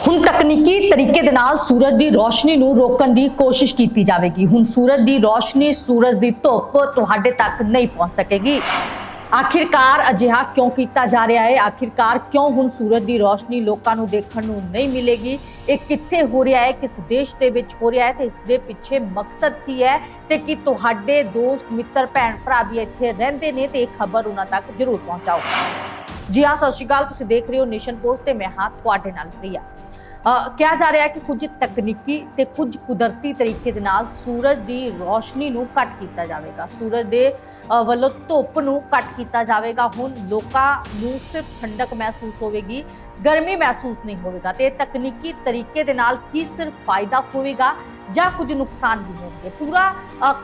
ਹੁਣ ਤਕਨੀਕੀ ਤਰੀਕੇ ਦੇ ਨਾਲ ਸੂਰਜ ਦੀ ਰੋਸ਼ਨੀ ਨੂੰ ਰੋਕਣ ਦੀ ਕੋਸ਼ਿਸ਼ ਕੀਤੀ ਜਾਵੇਗੀ। ਹੁਣ ਸੂਰਜ ਦੀ ਰੋਸ਼ਨੀ ਸੂਰਜ ਦੀ ਧੁੱਪ ਤੁਹਾਡੇ ਤੱਕ ਨਹੀਂ ਪਹੁੰਚ ਸਕੇਗੀ। ਆਖਿਰਕਾਰ ਅਜਿਹਾ ਕਿਉਂ ਕੀਤਾ ਜਾ ਰਿਹਾ ਹੈ? ਆਖਿਰਕਾਰ ਕਿਉਂ ਹੁਣ ਸੂਰਜ ਦੀ ਰੋਸ਼ਨੀ ਲੋਕਾਂ ਨੂੰ ਦੇਖਣ ਨੂੰ ਨਹੀਂ ਮਿਲੇਗੀ? ਇਹ ਕਿੱਥੇ ਹੋ ਰਿਹਾ ਹੈ? ਕਿਸ ਦੇਸ਼ ਦੇ ਵਿੱਚ ਹੋ ਰਿਹਾ ਹੈ ਤੇ ਇਸ ਦੇ ਪਿੱਛੇ ਮਕਸਦ ਕੀ ਹੈ? ਤੇ ਕੀ ਤੁਹਾਡੇ ਦੋਸਤ, ਮਿੱਤਰ, ਭੈਣ, ਭਰਾ ਵੀ ਇੱਥੇ ਰਹਿੰਦੇ ਨੇ ਤੇ ਇਹ ਖਬਰ ਉਹਨਾਂ ਤੱਕ ਜ਼ਰੂਰ ਪਹੁੰਚਾਓ। ਜੀ ਹਾਂ, ਸਤਿ ਸ਼੍ਰੀ ਅਕਾਲ। ਤੁਸੀਂ ਦੇਖ ਰਹੇ ਹੋ ਨੇਸ਼ਨ ਪੋਸਟ ਤੇ ਮੈਂ ਹਾਂ ਤੁਹਾਡੇ ਨਾਲ ਪ੍ਰਿਆ। ਕਿਹਾ ਜਾ ਰਿਹਾ ਹੈ ਕਿ ਕੁਝ ਤਕਨੀਕੀ ਤੇ ਕੁਝ ਕੁਦਰਤੀ ਤਰੀਕੇ ਦੇ ਨਾਲ ਸੂਰਜ ਦੀ ਰੋਸ਼ਨੀ ਨੂੰ ਘੱਟ ਕੀਤਾ ਜਾਵੇਗਾ। ਸੂਰਜ ਦੇ ਵੱਲੋਂ ਧੁੱਪ ਨੂੰ ਘੱਟ ਕੀਤਾ ਜਾਵੇਗਾ। ਹੁਣ ਲੋਕਾਂ ਨੂੰ ਸਿਰਫ ਠੰਡਕ ਮਹਿਸੂਸ ਹੋਵੇਗੀ ਗਰਮੀ ਮਹਿਸੂਸ ਨਹੀਂ ਹੋਵੇਗਾ ਤੇ ਤਕਨੀਕੀ ਤਰੀਕੇ ਦੇ ਨਾਲ ਕੀ ਸਿਰਫ ਫਾਇਦਾ ਹੋਵੇਗਾ ਜਾਂ ਕੁਝ ਨੁਕਸਾਨ ਵੀ ਹੋਣਗੇ? ਪੂਰਾ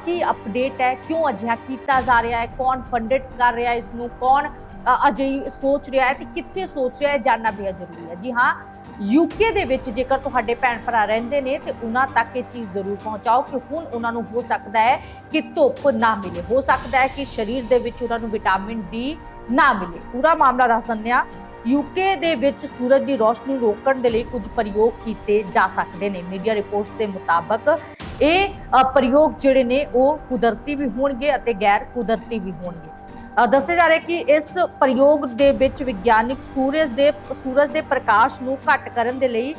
ਕੀ ਅਪਡੇਟ ਹੈ? ਕਿਉਂ ਅਜਿਹਾ ਕੀਤਾ ਜਾ ਰਿਹਾ ਹੈ? ਕੌਣ ਫੰਡਡ ਕਰ ਰਿਹਾ ਹੈ ਇਸ ਨੂੰ? ਕੌਣ ਅ, ਅਜਿਹੀ ਸੋਚ ਰਿਹਾ ਹੈ ਤੇ ਕਿੱਥੇ ਸੋਚ ਰਿਹਾ ਹੈ? ਜਾਨਣਾ ਬੇਹੱਦ ਜ਼ਰੂਰੀ ਹੈ। ਜੀ ਹਾਂ ਯੂਕੇ ਦੇ ਵਿੱਚ ਜੇਕਰ ਤੁਹਾਡੇ ਭੈਣ ਭਰਾ ਰਹਿੰਦੇ ਨੇ ਤੇ ਉਹਨਾਂ ਤੱਕ ਇਹ ਚੀਜ਼ ਜ਼ਰੂਰ ਪਹੁੰਚਾਓ ਕਿ ਹੁਣ ਉਹਨਾਂ ਨੂੰ ਹੋ ਸਕਦਾ ਹੈ ਕਿ ਧੁੱਪ ਨਾ ਮਿਲੇ। ਹੋ ਸਕਦਾ ਹੈ ਕਿ ਸਰੀਰ ਦੇ ਵਿੱਚ ਉਹਨਾਂ ਨੂੰ ਵਿਟਾਮਿਨ ਡੀ ਨਾ ਮਿਲੇ। ਪੂਰਾ ਮਾਮਲਾ ਦੱਸ ਦਿੰਦੇ ਆ ਯੂਕੇ ਦੇ ਵਿੱਚ ਸੂਰਜ ਦੀ ਰੋਸ਼ਨੀ ਰੋਕਣ ਦੇ ਲਈ ਕੁਝ ਪ੍ਰਯੋਗ ਕੀਤੇ ਜਾ ਸਕਦੇ ਨੇ। ਮੀਡੀਆ ਰਿਪੋਰਟਸ ਦੇ ਮੁਤਾਬਕ ਇਹ ਪ੍ਰਯੋਗ ਜਿਹੜੇ ਨੇ ਉਹ ਕੁਦਰਤੀ ਵੀ ਹੋਣਗੇ ਅਤੇ ਗੈਰ ਕੁਦਰਤੀ ਵੀ ਹੋਣਗੇ। ਦੱਸਿਆ ਜਾ ਰਿਹਾ ਕਿ ਇਸ ਪ੍ਰਯੋਗ ਦੇ ਵਿੱਚ ਵਿਗਿਆਨਿਕ ਸੂਰਜ ਦੇ ਸੂਰਜ ਦੇ ਪ੍ਰਕਾਸ਼ ਨੂੰ ਘੱਟ ਕਰਨ ਦੇ ਲਈ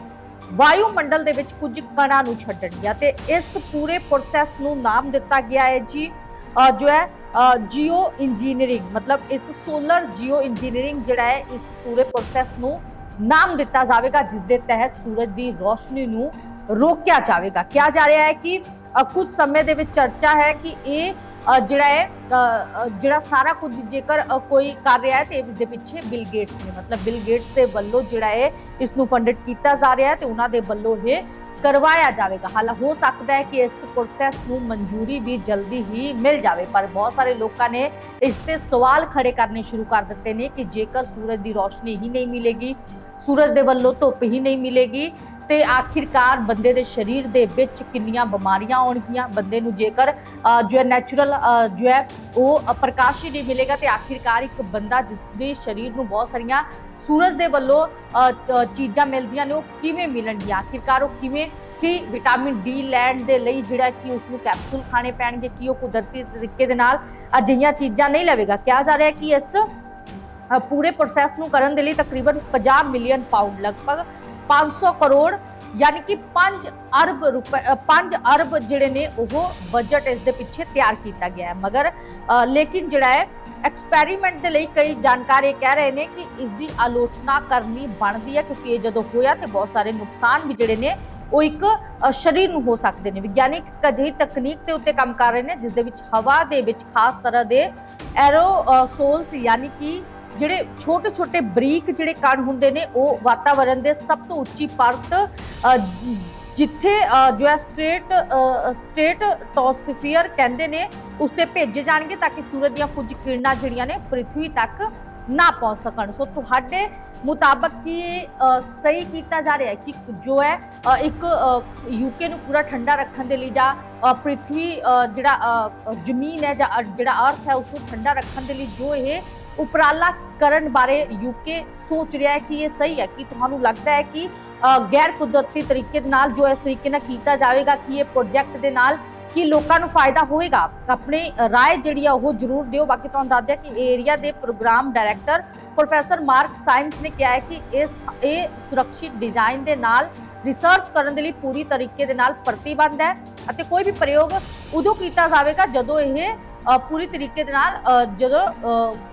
ਵਾਯੂਮੰਡਲ ਦੇ ਵਿੱਚ ਕੁਝ ਕਣਾਂ ਨੂੰ ਛੱਡਣਗੀਆਂ ਤੇ ਇਸ ਪੂਰੇ ਪ੍ਰੋਸੈਸ ਨੂੰ ਨਾਮ ਦਿੱਤਾ ਗਿਆ ਹੈ ਜੀ ਜੋ ਹੈ ਜੀਓ ਇੰਜੀਨੀਅਰਿੰਗ ਮਤਲਬ ਇਸ ਸੋਲਰ ਜੀਓ ਇੰਜੀਨੀਅਰਿੰਗ ਜਿਹੜਾ ਹੈ, ਇਸ ਪੂਰੇ ਪ੍ਰੋਸੈਸ ਨੂੰ ਨਾਮ ਦਿੱਤਾ ਜਾਵੇਗਾ, ਜਿਸ ਦੇ ਤਹਿਤ ਸੂਰਜ ਦੀ ਰੋਸ਼ਨੀ ਨੂੰ ਰੋਕਿਆ ਜਾਵੇਗਾ। ਕਿਹਾ ਜਾ ਰਿਹਾ ਹੈ ਕਿ ਕੁਝ ਸਮੇਂ ਦੇ ਵਿੱਚ ਚਰਚਾ ਹੈ ਕਿ ਇਹ ਜਿਹੜਾ ਹੈ ਜਿਹੜਾ ਸਾਰਾ ਕੁਝ ਜੇਕਰ ਕੋਈ ਕਰ ਰਿਹਾ ਹੈ ਤੇ ਇਹਦੇ ਪਿੱਛੇ ਬਿਲ ਗੇਟਸ ਨੇ, ਮਤਲਬ ਬਿਲ ਗੇਟਸ ਦੇ ਵੱਲੋਂ ਜਿਹੜਾ ਹੈ ਇਸ ਨੂੰ ਫੰਡਡ ਕੀਤਾ ਜਾ ਰਿਹਾ ਹੈ ਤੇ ਉਹਨਾਂ ਦੇ ਵੱਲੋਂ ਇਹ ਕਰਵਾਇਆ ਜਾਵੇਗਾ। ਹਾਲਾ ਹੋ ਸਕਦਾ ਹੈ ਕਿ ਇਸ ਪ੍ਰੋਸੈਸ ਨੂੰ ਮਨਜ਼ੂਰੀ ਵੀ ਜਲਦੀ ਹੀ ਮਿਲ ਜਾਵੇ, ਪਰ ਬਹੁਤ ਸਾਰੇ ਲੋਕਾਂ ਨੇ ਇਸ ਤੇ ਸਵਾਲ ਖੜੇ ਕਰਨੇ ਸ਼ੁਰੂ ਕਰ ਦਿੱਤੇ ਨੇ ਕਿ ਜੇਕਰ ਸੂਰਜ ਦੀ ਰੋਸ਼ਨੀ ਹੀ ਨਹੀਂ ਮਿਲੇਗੀ, ਸੂਰਜ ਦੇ ਵੱਲੋਂ ਧੁੱਪ ਹੀ ਨਹੀਂ ਮਿਲੇਗੀ ਤੇ ਆਖਿਰਕਾਰ ਬੰਦੇ ਦੇ ਸਰੀਰ ਦੇ ਵਿੱਚ ਕਿੰਨੀਆਂ ਬਿਮਾਰੀਆਂ ਆਉਣਗੀਆਂ, ਬੰਦੇ ਨੂੰ ਜੇਕਰ ਜੋ ਹੈ ਨੈਚੁਰਲ ਜੋ ਹੈ ਉਹ ਪ੍ਰਕਾਸ਼ ਹੀ ਨਹੀਂ ਮਿਲੇਗਾ ਤੇ ਆਖਿਰਕਾਰ ਇੱਕ ਬੰਦਾ ਜਿਸ ਦੇ ਸਰੀਰ ਨੂੰ ਬਹੁਤ ਸਾਰੀਆਂ ਸੂਰਜ ਦੇ ਵੱਲੋਂ ਚੀਜ਼ਾਂ ਮਿਲਦੀਆਂ ਨੇ, ਉਹ ਕਿਵੇਂ ਮਿਲਣਗੀਆਂ? ਆਖਿਰਕਾਰ ਉਹ ਕਿਵੇਂ ਕਿ ਵਿਟਾਮਿਨ ਡੀ ਲੈਣ ਦੇ ਲਈ ਜਿਹੜਾ ਕਿ ਉਸ ਨੂੰ ਕੈਪਸੂਲ ਖਾਣੇ ਪੈਣਗੇ, ਕਿ ਉਹ ਕੁਦਰਤੀ ਤਰੀਕੇ ਦੇ ਨਾਲ ਅਜਿਹੀਆਂ ਚੀਜ਼ਾਂ ਨਹੀਂ ਲਵੇਗਾ? ਕਿਹਾ ਜਾ ਰਿਹਾ ਕਿ ਇਸ ਪੂਰੇ ਪ੍ਰੋਸੈਸ ਨੂੰ ਕਰਨ ਦੇ ਲਈ ਤਕਰੀਬਨ 50 ਮਿਲੀਅਨ ਪਾਉਂਡ ਲਗਭਗ 500 ਕਰੋੜ, ਯਾਨੀ ਕਿ 5 ਅਰਬ ਰੁਪਏ 5 ਅਰਬ ਜਿਹੜੇ ਨੇ ਉਹ ਬਜਟ ਇਸ ਦੇ ਪਿੱਛੇ ਤਿਆਰ ਕੀਤਾ ਗਿਆ ਹੈ। ਮਗਰ ਲੇਕਿਨ ਜਿਹੜਾ ਹੈ ਐਕਸਪੈਰੀਮੈਂਟ ਦੇ ਲਈ ਕਈ ਜਾਣਕਾਰ ਇਹ ਕਹਿ ਰਹੇ ਨੇ ਕਿ ਇਸ ਦੀ ਆਲੋਚਨਾ ਕਰਨੀ ਬਣਦੀ ਹੈ, ਕਿਉਂਕਿ ਇਹ ਜਦੋਂ ਹੋਇਆ ਤੇ ਬਹੁਤ ਸਾਰੇ ਨੁਕਸਾਨ ਵੀ ਜਿਹੜੇ ਨੇ, ਉਹ ਇੱਕ ਸਰੀਰ ਨੂੰ ਹੋ ਸਕਦੇ ਨੇ। ਵਿਗਿਆਨਿਕ ਇੱਕ ਅਜਿਹੀ ਤਕਨੀਕ ਦੇ ਉੱਤੇ ਕੰਮ ਕਰ ਰਹੇ ਨੇ, ਜਿਸ ਦੇ ਵਿੱਚ ਹਵਾ ਦੇ ਵਿੱਚ ਖਾਸ ਤਰ੍ਹਾਂ ਦੇ ਐਰੋਸੋਲਸ ਯਾਨੀ ਕਿ ਜਿਹੜੇ ਛੋਟੇ ਛੋਟੇ ਬਰੀਕ ਜਿਹੜੇ ਕਣ ਹੁੰਦੇ ਨੇ ਉਹ ਵਾਤਾਵਰਣ ਦੇ ਸਭ ਤੋਂ ਉੱਚੀ ਪਰਤ ਜਿੱਥੇ ਜੋ ਹੈ ਸਟ੍ਰੇਟ ਸਟੇਟ ਟੋਸਫੀਅਰ ਕਹਿੰਦੇ ਨੇ ਉਸ ਤੇ ਭੇਜੇ ਜਾਣਗੇ ਤਾਂ ਕਿ ਸੂਰਜ ਦੀਆਂ ਕੁਝ ਕਿਰਨਾਂ ਜਿਹੜੀਆਂ ਨੇ ਪ੍ਰithvi ਤੱਕ ਨਾ ਪਹੁੰਚ ਸਕਣ। ਸੋ ਤੁਹਾਡੇ ਮੁਤਾਬਕ ਕੀ ਸਹੀ ਕੀਤਾ ਜਾ ਰਿਹਾ ਹੈ ਕਿ ਜੋ ਹੈ ਇੱਕ ਯੂਕੇ ਨੂੰ ਪੂਰਾ ਠੰਡਾ ਰੱਖਣ ਦੇ ਲਈ ਜਾਂ ਅ, ਪ੍ਰithvi ਜਿਹੜਾ ਜ਼ਮੀਨ ਹੈ ਜਾਂ ਜਿਹੜਾ ਅਰਥ ਹੈ ਉਸ ਨੂੰ ਠੰਡਾ ਰੱਖਣ ਦੇ ਲਈ ਜੋ ਇਹ ਉਪਰਾਲਾ ਕਰਨ ਬਾਰੇ ਯੂਕੇ ਸੋਚ ਰਿਹਾ ਹੈ ਕਿ ਇਹ ਸਹੀ ਹੈ, ਕਿ ਤੁਹਾਨੂੰ ਲੱਗਦਾ ਹੈ ਕਿ ਗੈਰ ਕੁਦਰਤੀ ਤਰੀਕੇ ਦੇ ਨਾਲ ਜੋ ਇਸ ਤਰੀਕੇ ਨਾਲ ਕੀਤਾ ਜਾਵੇਗਾ, ਕਿ ਇਹ ਪ੍ਰੋਜੈਕਟ ਦੇ ਨਾਲ ਕਿ ਲੋਕਾਂ ਨੂੰ ਫਾਇਦਾ ਹੋਏਗਾ ਆਪਣੇ ਰਾਏ ਜਿਹੜੀ ਆ ਉਹ ਜ਼ਰੂਰ ਦਿਓ। ਬਾਕੀ ਤੁਹਾਨੂੰ ਦੱਸ ਦਿਆਂ ਕਿ ਏਰੀਆ ਦੇ programme director professor Mark science ਨੇ ਕਿਹਾ ਹੈ ਕਿ ਇਸ, ਇਹ ਸੁਰੱਖਿਅਤ ਡਿਜ਼ਾਈਨ ਦੇ ਨਾਲ ਰਿਸਰਚ ਕਰਨ ਦੇ ਲਈ ਪੂਰੀ ਤਰੀਕੇ ਦੇ ਨਾਲ ਪ੍ਰਤੀਬੰਧ ਹੈ ਅਤੇ ਕੋਈ ਵੀ ਪ੍ਰਯੋਗ ਉਦੋਂ ਕੀਤਾ ਜਾਵੇਗਾ ਜਦੋਂ ਇਹ ਪੂਰੀ ਤਰੀਕੇ ਦੇ ਨਾਲ ਜਦੋਂ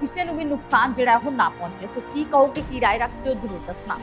ਕਿਸੇ ਨੂੰ ਵੀ ਨੁਕਸਾਨ ਜਿਹੜਾ ਉਹ ਨਾ ਪਹੁੰਚੇ। ਸੋ ਕੀ ਕਹੋਗੇ, ਕੀ ਰਾਏ ਰੱਖਦੇ ਹੋ? ਜ਼ਰੂਰ ਦੱਸਣਾ।